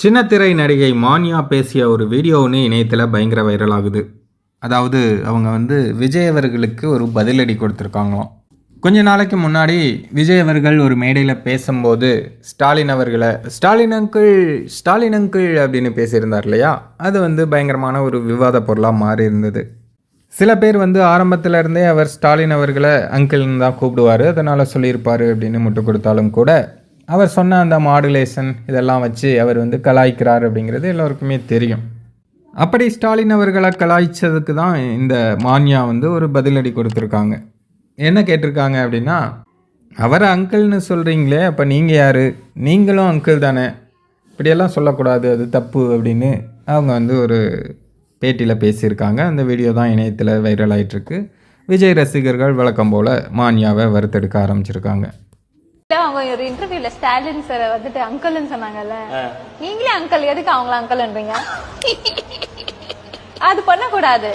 சின்னத்திரை நடிகை மானியா பேசிய ஒரு வீடியோ ஒன்று இணையத்தில் பயங்கர வைரல் ஆகுது. அதாவது அவங்க வந்து விஜய் அவர்களுக்கு ஒரு பதிலடி கொடுத்துருக்காங்களாம். கொஞ்ச நாளைக்கு முன்னாடி விஜய் அவர்கள் ஒரு மேடையில் பேசும்போது ஸ்டாலின் அவர்களை ஸ்டாலின் அங்கிள் ஸ்டாலின் அங்கிள் அப்படின்னு பேசியிருந்தார் இல்லையா? அது வந்து பயங்கரமான ஒரு விவாத பொருளாக மாறி இருந்தது. சில பேர் வந்து ஆரம்பத்தில் இருந்தே அவர் ஸ்டாலின் அவர்களை அங்கிள்னு தான் கூப்பிடுவார். அதனால் சொல்லியிருப்பார் அப்படின்னு முட்டு கொடுத்தாலும் கூட அவர் சொன்ன அந்த மாடுலேஷன் இதெல்லாம் வச்சு அவர் வந்து கலாய்க்கிறார் அப்படிங்கிறது எல்லோருக்குமே தெரியும். அப்படி ஸ்டாலின் அவர்களை கலாய்ச்சதுக்கு தான் இந்த மான்யா வந்து ஒரு பதிலடி கொடுத்துருக்காங்க. என்ன கேட்டிருக்காங்க அப்படின்னா அவரை அங்கிள்னு சொல்கிறீங்களே அப்போ நீங்கள் யார்? நீங்களும் அங்கிள் தானே? இப்படியெல்லாம் சொல்லக்கூடாது அது தப்பு அப்படின்னு அவங்க வந்து ஒரு பேட்டியில் பேசியிருக்காங்க. அந்த வீடியோ தான் இணையத்தில் வைரல் ஆயிட்டிருக்கு. விஜய் ரசிகர்கள் வழக்கம் போல் மான்யாவை வறுத்தெடுக்க ஆரம்பிச்சிருக்காங்க. அவங்க ஒரு இன்டர்வியூல ஸ்டாலின் சார் வந்துட்டு அங்கிள்னு சொன்னாங்கல்ல? நீங்களே அங்கிள் எதுக்கு அவங்கள அங்கிள்ன்றீங்க அது பண்ணக்கூடாது.